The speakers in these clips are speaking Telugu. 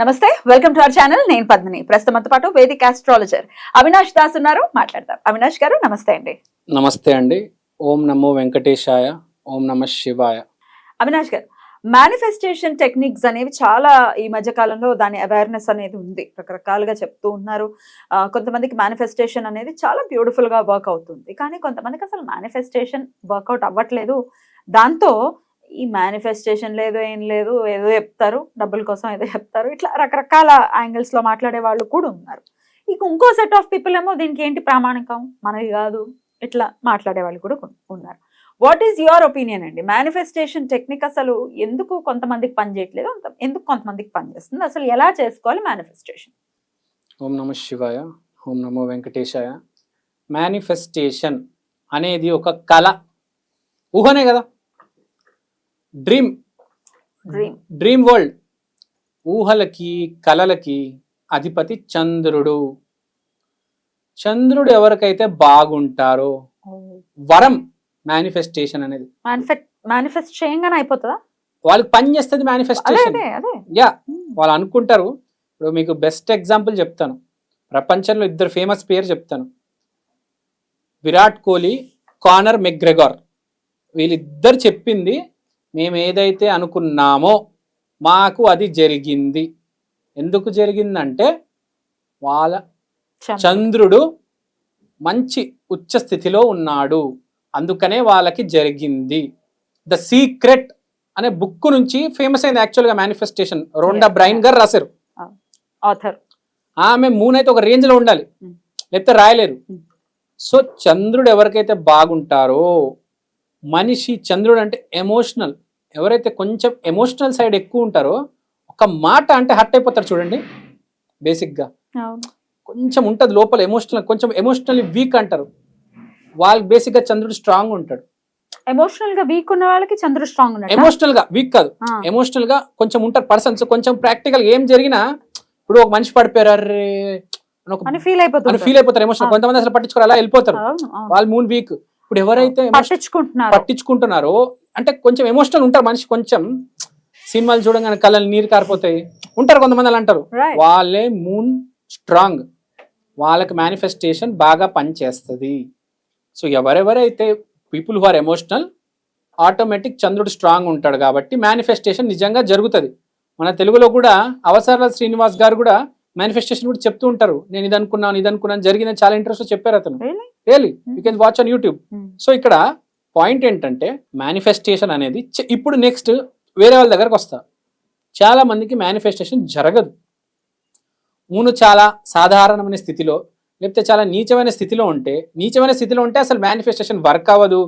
నమస్తే వెల్కమ్ టు అవర్ ఛానల్ నేను పద్మిని. ప్రస్తుతంతో పాటు వేదిక ఆస్ట్రాలజర్ అవినాష్ దాస్ ఉన్నారు. మాట్లాడతాం అవినాష్ గారు నమస్తే అండి. నమస్తే అండి. ఓం నమో వెంకటేశాయ ఓం నమ శివాయ. అవినాష్ గారు మేనిఫెస్టేషన్ టెక్నిక్స్ అనేవి చాలా ఈ మధ్య కాలంలో దాని అవేర్నెస్ అనేది ఉంది. రకరకాలుగా చెప్తూ ఉన్నారు. కొంతమందికి మేనిఫెస్టేషన్ అనేది చాలా బ్యూటిఫుల్గా వర్క్ అవుతుంది. కానీ కొంతమందికి అసలు మేనిఫెస్టేషన్ వర్కౌట్ అవ్వట్లేదు. దాంతో ఈ మేనిఫెస్టేషన్ లేదు ఏం లేదు ఏదో చెప్తారు డబ్బుల కోసం ఏదో చెప్తారు ఇట్లా రకరకాల యాంగిల్స్లో మాట్లాడే వాళ్ళు కూడా ఉన్నారు. ఇక ఇంకో సెట్ ఆఫ్ పీపుల్ ఏమో దీనికి ఏంటి ప్రామాణికం? మనది కాదు ఇట్లా మాట్లాడే వాళ్ళు కూడా ఉన్నారు. వాట్ ఈస్ యువర్ ఒపీనియన్ అండి? మేనిఫెస్టేషన్ టెక్నిక్ అసలు ఎందుకు కొంతమందికి పని చేయట్లేదు ఎందుకు కొంతమందికి పని చేస్తుంది? అసలు ఎలా చేసుకోవాలి మేనిఫెస్టేషన్ ఓం నమ శివాయ ఓం నమో వెంకటేశాయ. మేనిఫెస్టేషన్ అనేది ఒక కళ. ఊహనే కదా? డ్రీమ్ డ్రీమ్ డ్రీమ్ వరల్డ్ ఊహలకి కలలకి అధిపతి చంద్రుడు. చంద్రుడు ఎవరికైతే బాగుంటారో వరం మేనిఫెస్టేషన్ అనేది. మేనిఫెస్ట్ చేయంగానే అయిపోతుందా? వాళ్ళకి పని చేస్తుంది మేనిఫెస్టేషన్ యా వాళ్ళు అనుకుంటారు. ఇప్పుడు మీకు బెస్ట్ ఎగ్జాంపుల్ చెప్తాను. ప్రపంచంలో ఇద్దరు ఫేమస్ పేరు చెప్తాను. విరాట్ కోహ్లీ కానర్ మెగ్రెగార్ వీళ్ళిద్దరు చెప్పింది మేము ఏదైతే అనుకున్నామో మాకు అది జరిగింది. ఎందుకు జరిగిందంటే వాళ్ళ చంద్రుడు. మంచి ఉచ్చ స్థితిలో ఉన్నాడు. అందుకనే వాళ్ళకి జరిగింది. ద సీక్రెట్ అనే బుక్ నుంచి ఫేమస్ అయింది యాక్చువల్గా మేనిఫెస్టేషన్ రొండా బ్రైన్ గారు రాశారు. ఆథర్. ఆమె మూన్ అయితే ఒక రేంజ్లో ఉండాలి. Hmm. లేకపోతే రాయలేరు. Hmm. సో చంద్రుడు ఎవరికైతే బాగుంటారో మనిషి చంద్రుడు అంటే ఎమోషనల్ ఎవరైతే కొంచెం ఎమోషనల్ సైడ్ ఎక్కువ ఉంటారో ఒక మాట అంటే హర్ట్ అయిపోతారు చూడండి బేసిక్గా కొంచెం ఉంటుంది లోపల ఎమోషనల్ కొంచెం ఎమోషనల్లీ వీక్ అంటారు. వాళ్ళు బేసిక్గా చంద్రుడు స్ట్రాంగ్ ఉంటాడు. ఎమోషనల్గా వీక్ ఉన్న వాళ్ళకి చంద్రుడు స్ట్రాంగ్ ఎమోషనల్గా వీక్ కాదు. ఎమోషనల్గా కొంచెం ఉంటారు పర్సన్స్ కొంచెం ప్రాక్టికల్ ఏం జరిగినా ఇప్పుడు ఒక మనిషి పడిపోయారు అరే ఫీల్ అని అయిపోతుంది ఫీల్ అయిపోతారు ఎమోషనల్. కొంతమంది అసలు పట్టించుకోరు అలా వెళ్ళిపోతారు. వాళ్ళు మూన్ వీక్ ఇప్పుడు ఎవరైతే పట్టించుకుంటున్నారు. పట్టించుకుంటున్నారో అంటే కొంచెం ఎమోషనల్ ఉంటారు మనిషి కొంచెం సినిమాలు చూడగానే కళ్ళని నీరు కారిపోతాయి. ఉంటారు కొంతమంది అలా అంటారు. వాళ్ళే మూన్ స్ట్రాంగ్ వాళ్ళకి మేనిఫెస్టేషన్ బాగా పనిచేస్తుంది. సో ఎవరెవరైతే people who are emotional automatic చంద్రుడు స్ట్రాంగ్ ఉంటాడు కాబట్టి మేనిఫెస్టేషన్ నిజంగా జరుగుతుంది. మన తెలుగులో కూడా అవసరాల శ్రీనివాస్ గారు కూడా మేనిఫెస్టేషన్ కూడా చెప్తూ ఉంటారు. నేను ఇది అనుకున్నాను ఇది అనుకున్నాను జరిగిందని చాలా ఇంట్రెస్ట్ చెప్పారు అతను? Really you can watch on YouTube. So ఇక్కడ పాయింట్ ఏంటంటే మేనిఫెస్టేషన్ అనేది ఇప్పుడు నెక్స్ట్ వేరే వాళ్ళ దగ్గరకు వస్తా. చాలా మందికి మేనిఫెస్టేషన్ జరగదు. మూను చాలా సాధారణమైన స్థితిలో లేకపోతే చాలా నీచమైన స్థితిలో ఉంటే నీచమైన స్థితిలో ఉంటే అసలు మేనిఫెస్టేషన్ వర్క్ అవ్వదు.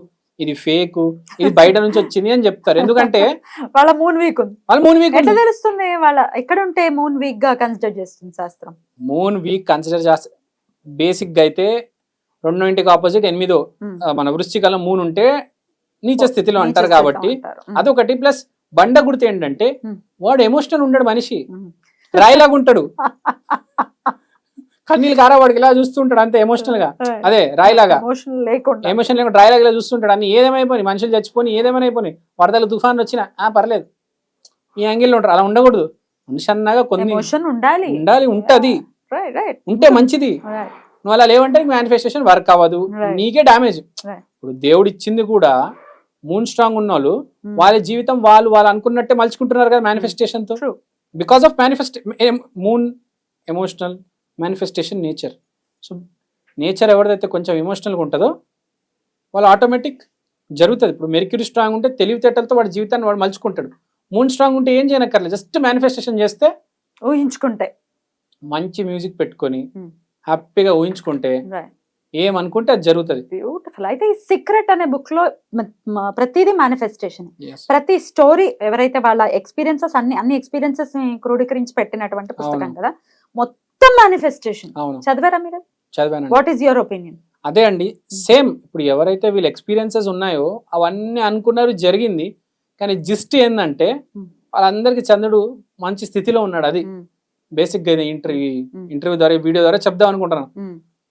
ఇది ఫేక్ ఇది బయట నుంచి వచ్చింది అని చెప్తారు. ఎందుకంటే వాళ్ళ మూన్ వీక్ వాళ్ళు మూన్ వీక్ ఎట్లా తెలుస్తుంది? వాళ్ళ ఎక్కడ ఉంటే మూన్ వీక్గా కన్సిడర్ చేస్తుంది శాస్త్రం? మూన్ వీక్ కన్సిడర్ చేస్తే. బేసిక్గా అయితే రెండో ఇంటికి ఆపోజిట్ ఎనిమిదో. మన వృశ్చికలో మూన్ ఉంటే నీచ స్థితిలో అంటారు కాబట్టి. అదొకటి ప్లస్ బండ గుర్తు ఏంటంటే. వాడు ఎమోషనల్ ఉండడు మనిషి. రాయిలాగా ఉంటాడు. కన్నీళ్ళు కారా వాడికి ఇలా చూస్తుంటాడు అంతే ఎమోషనల్గా అదే రాయిలాగా. ఎమోషన్ లేకుండా. రాయిలాగా ఇలా చూస్తుంటాడు. అన్ని ఏదేమైపోయి మనుషులు చచ్చిపోయి ఏదేమైనా అయిపోయి వరదలు తుఫాన్లు వచ్చినా ఆ పర్లేదు. ఈ యాంగిల్లో ఉంటారు. అలా ఉండకూడదు. మనిషి అన్నాగా కొన్ని ఉండాలి. ఉండాలి ఉంటది. ఉంటే మంచిది. నువ్వు అలా లేవంటే నీకు మేనిఫెస్టేషన్ వర్క్ అవ్వదు. నీకే డ్యామేజ్. ఇప్పుడు దేవుడు ఇచ్చింది కూడా మూన్ స్ట్రాంగ్ ఉన్న వాళ్ళు. వాళ్ళ జీవితం వాళ్ళు వాళ్ళు అనుకున్నట్టే మలుచుకుంటున్నారు కదా మేనిఫెస్టేషన్తో. Because of manifest moon emotional manifestation nature so nature ఎవరిదైతే కొంచెం ఎమోషనల్గా ఉంటుందో వాళ్ళు ఆటోమేటిక్ జరుగుతుంది ఇప్పుడు మెరిక్యూరీ స్ట్రాంగ్ ఉంటే తెలివితేటలతో వాడి జీవితాన్ని వాడు మలుచుకుంటాడు మూన్ స్ట్రాంగ్ ఉంటే ఏం చేయనక్కర్లేదు జస్ట్ మేనిఫెస్టేషన్ చేస్తే ఊహించుకుంటే మంచి మ్యూజిక్ పెట్టుకొని Hmm. హ్యాపీగా ఊహించుకుంటే ఏమనుకుంటే అది జరుగుతుంది. బ్యూటిఫుల్ అయితే ఈ సీక్రెట్ అనే బుక్లో ప్రతిదీ మేనిఫెస్టేషన్ ప్రతి స్టోరీ ఎవరైతే వాళ్ళ ఎక్స్పీరియన్సెస్ అన్ని అన్ని ఎక్స్పీరియన్సెస్ని క్రోడీకరించి పెట్టినటువంటి పుస్తకం. కదా మొత్తం మేనిఫెస్టేషన్ చదివారా మీరు? చదివానండి. వాట్ ఈస్ యువర్ ఒపీనియన్ అదే అండి సేమ్ ఇప్పుడు ఎవరైతే వీళ్ళ ఎక్స్పీరియన్సెస్ ఉన్నాయో అవన్నీ అనుకున్నారు జరిగింది. కానీ జిస్ట్ ఏంటంటే Hmm. వాళ్ళందరికీ చంద్రుడు మంచి స్థితిలో ఉన్నాడు అది. బేసిక్గా ఇంటర్వ్యూ Hmm. ఇంటర్వ్యూ ద్వారా వీడియో ద్వారా చెప్దాం అనుకుంటున్నాను.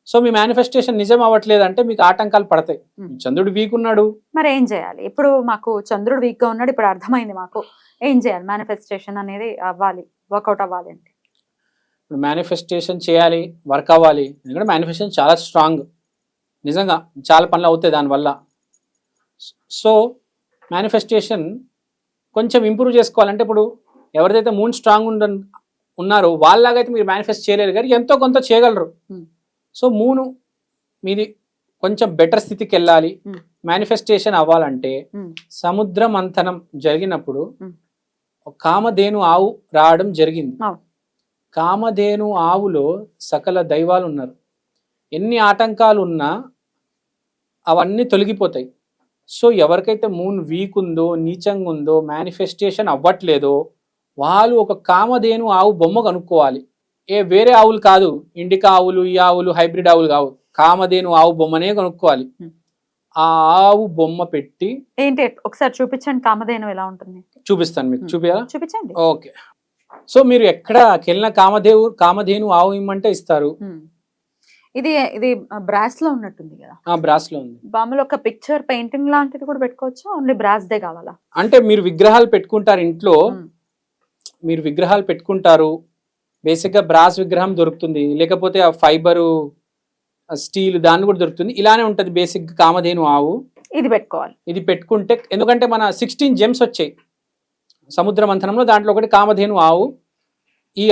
సో మీ మేనిఫెస్టేషన్ నిజం అవ్వట్లేదు అంటే మీకు ఆటంకాలు పడతాయి. Hmm. చంద్రుడు వీక్ ఉన్నాడు. మరి ఏం చేయాలి? ఇప్పుడు మాకు చంద్రుడు వీక్గా ఉన్నాడు ఇప్పుడు అర్థమైంది మాకు. ఏం చేయాలి? మేనిఫెస్టేషన్ అనేది అవ్వాలి వర్కౌట్ అవ్వాలి అంటే. ఇప్పుడు మేనిఫెస్టేషన్ చేయాలి వర్క్ అవ్వాలి. ఎందుకంటే మేనిఫెస్టేషన్ చాలా స్ట్రాంగ్ నిజంగా చాలా పనులు అవుతాయి దానివల్ల. సో మేనిఫెస్టేషన్ కొంచెం ఇంప్రూవ్ చేసుకోవాలంటే ఇప్పుడు ఎవరిదైతే మూన్ స్ట్రాంగ్ ఉండ ఉన్నారో వాళ్ళలాగైతే మీరు మేనిఫెస్ట్ చేయలేరు కానీ ఎంతో కొంత చేయగలరు Hmm. సో మూను మీది కొంచెం బెటర్ స్థితికి వెళ్ళాలి Hmm. మేనిఫెస్టేషన్ అవ్వాలంటే ఉమ్, సముద్ర మంథనం జరిగినప్పుడు Hmm. కామధేను ఆవు రావడం జరిగింది. కామధేను ఆవులో సకల దైవాలు ఉన్నారు ఎన్ని ఆటంకాలు ఉన్నా అవన్నీ తొలగిపోతాయి సో ఎవరికైతే మూన్ వీక్ ఉందో నీచంగా ఉందో మేనిఫెస్టేషన్ అవ్వట్లేదో వాళ్ళు ఒక కామధేను ఆవు బొమ్మ కనుక్కోవాలి. ఏ వేరే ఆవులు కాదు. ఇండికా ఆవులు ఈ ఆవులు హైబ్రిడ్ ఆవులు కావు. కామధేను ఆవు బొమ్మనే కొనుక్కోవాలి. ఆ ఆవు బొమ్మ పెట్టి ఏంటి? ఒకసారి చూపించండి కామధేను ఎలా ఉంటుంది. చూపిస్తాను మీకు. చూపించాలా చూపించండి. ఓకే. సో మీరు ఎక్కడికి వెళ్ళిన కామధేవు కామధేను ఆవు ఇమ్మంటే ఇస్తారు. ఇది ఇది బ్రాస్లో ఉన్నట్టుంది కదా. ఆ బ్రాస్లో ఉంది. బామ్మలో ఒక పిక్చర్ పెయింటింగ్ లాంటిది కూడా పెట్టుకోవచ్చా? ఓన్లీ బ్రాస్ దే కావాలా? అంటే మీరు విగ్రహాలు పెట్టుకుంటారు ఇంట్లో. మీరు విగ్రహాలు పెట్టుకుంటారు. బేసిక్గా బ్రాస్ విగ్రహం దొరుకుతుంది. లేకపోతే ఆ ఫైబరు స్టీల్ దాన్ని కూడా దొరుకుతుంది. ఇలానే ఉంటది బేసిక్ కామధేను ఆవు. ఇది పెట్టుకోవాలి. ఇది పెట్టుకుంటే ఎందుకంటే మన సిక్స్టీన్ జెమ్స్ వచ్చాయి. సముద్ర మంథనంలో దాంట్లో ఒకటి కామధేను ఆవు.